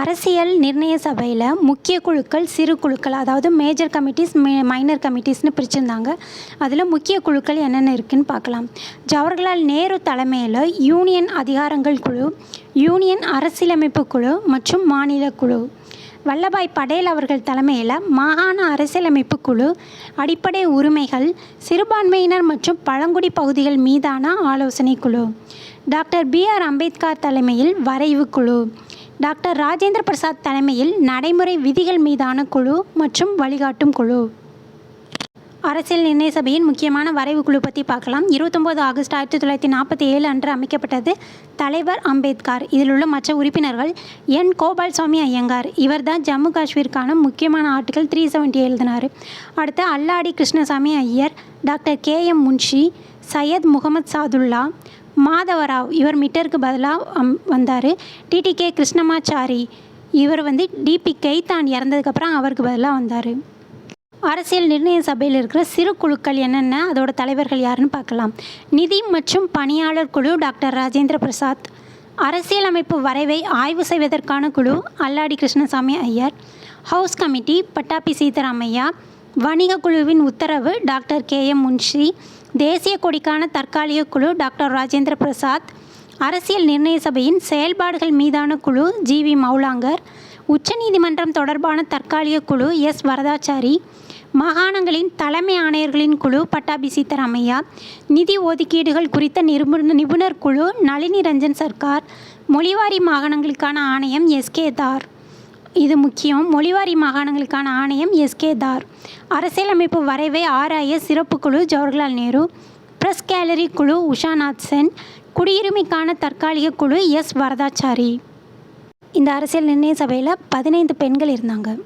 அரசியல் நிர்ணய சபையில் முக்கிய குழுக்கள் சிறு குழுக்கள் அதாவது மேஜர் கமிட்டிஸ் மே மைனர் கமிட்டிஸ்னு பிரிச்சிருந்தாங்க. அதில் முக்கிய குழுக்கள் என்னென்ன இருக்குன்னு பார்க்கலாம். ஜவஹர்லால் நேரு தலைமையில் யூனியன் அதிகாரங்கள் குழு யூனியன் அரசியலமைப்பு குழு மற்றும் மாநில குழு. வல்லபாய் படேல் அவர்கள் தலைமையில் மாகாண அரசியலமைப்பு குழு அடிப்படை உரிமைகள் சிறுபான்மையினர் மற்றும் பழங்குடி பகுதிகள் மீதான ஆலோசனை குழு. டாக்டர் பி ஆர் அம்பேத்கர் தலைமையில் வரைவு குழு. டாக்டர் ராஜேந்திர பிரசாத் தலைமையில் நடைமுறை விதிகள் மீதான குழு மற்றும் வழிகாட்டும் குழு. அரசியல் நிர்ணய சபையின் முக்கியமான வரைவு குழு பற்றி பார்க்கலாம். இருபத்தொம்போது ஆகஸ்ட் ஆயிரத்தி தொள்ளாயிரத்தி நாற்பத்தி ஏழு அன்று அமைக்கப்பட்டது தலைவர் அம்பேத்கர். இதில் உள்ள மற்ற உறுப்பினர்கள் என் கோபால்சாமி ஐயங்கார். இவர் தான் ஜம்மு காஷ்மீருக்கான முக்கியமான ஆர்டிகல் த்ரீ செவன்ட்டி எழுதினார். அடுத்து Alladi Krishnaswami Iyer doctor K M Munshi Syed Mohammad Saadulla Madhava Rao இவர் மிட்டருக்கு பதிலாக வந்தார். டிடிகே கிருஷ்ணமாச்சாரி இவர் வந்து டிபி கைத்தான் இறந்ததுக்கப்புறம் அவருக்கு பதிலாக வந்தார். அரசியல் நிர்ணய சபையில் இருக்கிற சிறு குழுக்கள் என்னென்ன அதோட தலைவர்கள் யாருன்னு பார்க்கலாம். நிதி மற்றும் பணியாளர் குழு டாக்டர் ராஜேந்திர பிரசாத் அரசியலமைப்பு வரைவை ஆய்வு செய்வதற்கான குழு அல்லாடி கிருஷ்ணசாமி ஐயர் ஹவுஸ் கமிட்டி பட்டாபி சீதாராமையா வணிக குழுவின் உத்தரவு டாக்டர் கே எம் முன்ஷி தேசிய கொடிக்கான தற்காலிக குழு டாக்டர் ராஜேந்திர பிரசாத் அரசியல் நிர்ணய சபையின் செயல்பாடுகள் மீதான குழு ஜி வி மௌலாங்கர் உச்சநீதிமன்றம் தொடர்பான தற்காலிக குழு எஸ் வரதாச்சாரி மாகாணங்களின் தலைமை ஆணையர்களின் குழு பட்டாபி சீத்தராமையா நிதி ஒதுக்கீடுகள் குறித்த நிபுணர் நிபுணர் குழு நளினி ரஞ்சன் சர்க்கார் மொழிவாரி மாகாணங்களுக்கான ஆணையம் எஸ்கே தார். இது முக்கியம். மொழிவாரி மாகாணங்களுக்கான ஆணையம் எஸ்கே தார். அரசியலமைப்பு வரைவை ஆராய சிறப்பு குழு ஜவஹர்லால் நேரு பிரஸ் கேலரி குழு உஷாநாத் சென் குடியுரிமைக்கான தற்காலிக குழு எஸ். வரதாச்சாரி. இந்த அரசியல் நிர்ணய சபையில் பதினைந்து பெண்கள் இருந்தாங்க.